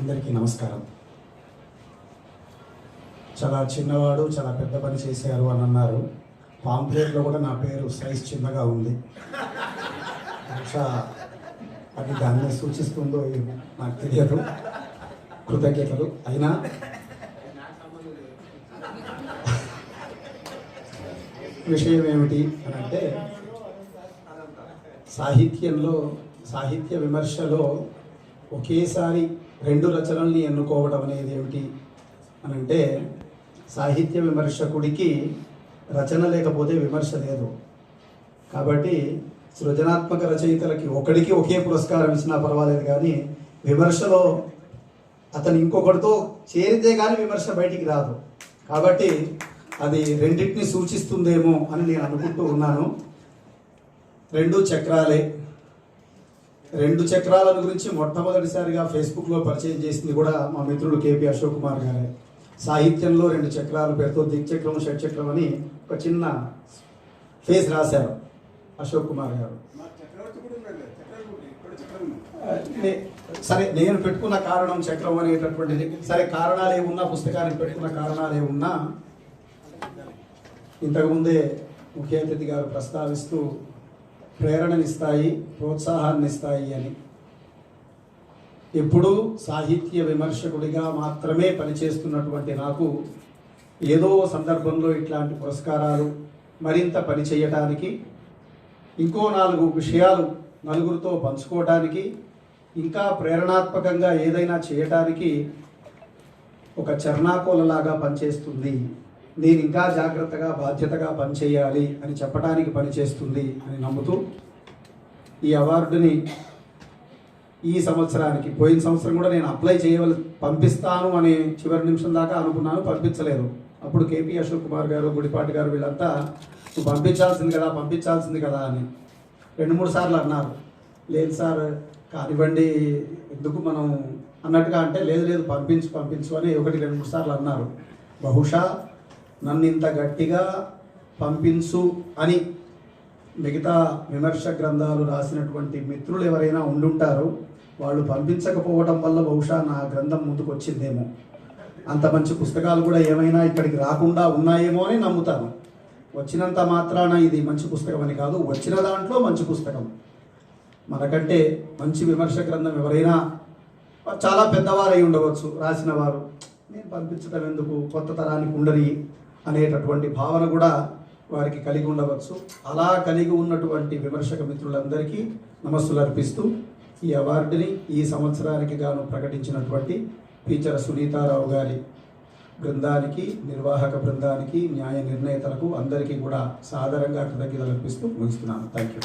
అందరికీ నమస్కారం. చాలా చిన్నవాడు చాలా పెద్ద పని చేశారు అని అన్నారు. పాంప్లెట్లో కూడా నా పేరు సైజ్ చిన్నగా ఉంది. బహుశా అది దాన్ని సూచిస్తుందో నాకు తెలియదు. కృతజ్ఞతలు. అయినా విషయం ఏమిటి అని అంటే సాహిత్యంలో సాహిత్య విమర్శలో ఒకేసారి రెండు రచనల్ని ఎన్నుకోవడం అనేది ఏమిటి అని అంటే సాహిత్య విమర్శకుడికి రచన లేకపోతే విమర్శ లేదు. కాబట్టి సృజనాత్మక రచయితలకి ఒకడికి ఒకే పురస్కారం ఇచ్చినా పర్వాలేదు కానీ విమర్శలో అతను ఇంకొకటితో చేరితే కానీ విమర్శ బయటికి రాదు. కాబట్టి అది రెండింటిని సూచిస్తుందేమో అని నేను అనుకుంటూ ఉన్నాను. రెండు చక్రాలే. రెండు చక్రాలను గురించి మొట్టమొదటిసారిగా ఫేస్బుక్లో పరిచయం చేసింది కూడా మా మిత్రుడు కేపీ అశోక్ కుమార్ గారే. సాహిత్యంలో రెండు చక్రాలు పేరుతో దిక్చక్రం షట్చక్రం అని ఒక చిన్న ఫేస్ రాశారు అశోక్ కుమార్ గారు. సరే నేను పెట్టుకున్న కారణం చక్రం అనేటటువంటిది. సరే కారణాలు ఏమున్నా పుస్తకానికి పెట్టుకున్న కారణాలు ఏమున్నా ఇంతకుముందే ముఖ్య అతిథి గారు ప్రస్తావిస్తూ ప్రేరణనిస్తాయి ప్రోత్సాహాన్ని ఇస్తాయి అని. ఎప్పుడూ సాహిత్య విమర్శకుడిగా మాత్రమే పనిచేస్తున్నటువంటి నాకు ఏదో సందర్భంలో ఇట్లాంటి పురస్కారాలు మరింత పని చేయటానికి ఇంకో నాలుగు విషయాలు నలుగురితో పంచుకోవడానికి ఇంకా ప్రేరణాత్మకంగా ఏదైనా చేయటానికి ఒక చర్ణాకోలలాగా పనిచేస్తుంది. నేను ఇంకా జాగ్రత్తగా బాధ్యతగా పనిచేయాలి అని చెప్పడానికి పనిచేస్తుంది అని నమ్ముతూ ఈ అవార్డుని ఈ సంవత్సరానికి పోయిన సంవత్సరం కూడా నేను అప్లై చేయవల పంపిస్తాను అని చివరి నిమిషం దాకా అనుకున్నాను పంపించలేదు. అప్పుడు కేపీ అశోక్ కుమార్ గారు గుడిపాటి గారు వీళ్ళంతా నువ్వు పంపించాల్సింది కదా పంపించాల్సింది కదా అని రెండు మూడు సార్లు అన్నారు. లేదు సార్ కానివ్వండి ఎందుకు మనం అన్నట్టుగా అంటే లేదు లేదు పంపించు పంపించు అని ఒకటి రెండు మూడు సార్లు అన్నారు. బహుశా నన్ను ఇంత గట్టిగా పంపించు అని మిగతా విమర్శ గ్రంథాలు రాసినటువంటి మిత్రులు ఎవరైనా ఉండుంటారు వాళ్ళు పంపించకపోవడం వల్ల బహుశా నా గ్రంథం ముందుకు వచ్చిందేమో అంత మంచి పుస్తకాలు కూడా ఏమైనా ఇక్కడికి రాకుండా ఉన్నాయేమో అని నమ్ముతాను. వచ్చినంత మాత్రాన ఇది మంచి పుస్తకం అని కాదు వచ్చిన దాంట్లో మంచి పుస్తకం. మనకంటే మంచి విమర్శ గ్రంథం ఎవరైనా చాలా పెద్దవారై ఉండవచ్చు రాసిన వారు నేను పంపించడం ఎందుకు? కొత్త తరానికి ఉండని అనేటటువంటి భావన కూడా వారికి కలిగి ఉండవచ్చు. అలా కలిగి ఉన్నటువంటి విమర్శక మిత్రులందరికీ నమస్సులు అర్పిస్తూ ఈ అవార్డుని ఈ సంవత్సరానికి గాను ప్రకటించినటువంటి టీచర్ సునీతారావు గారి బృందానికి నిర్వాహక బృందానికి న్యాయ నిర్ణేతలకు అందరికీ కూడా సాదరంగా కృతజ్ఞతలు అర్పిస్తూ ముగిస్తున్నాను. Thank you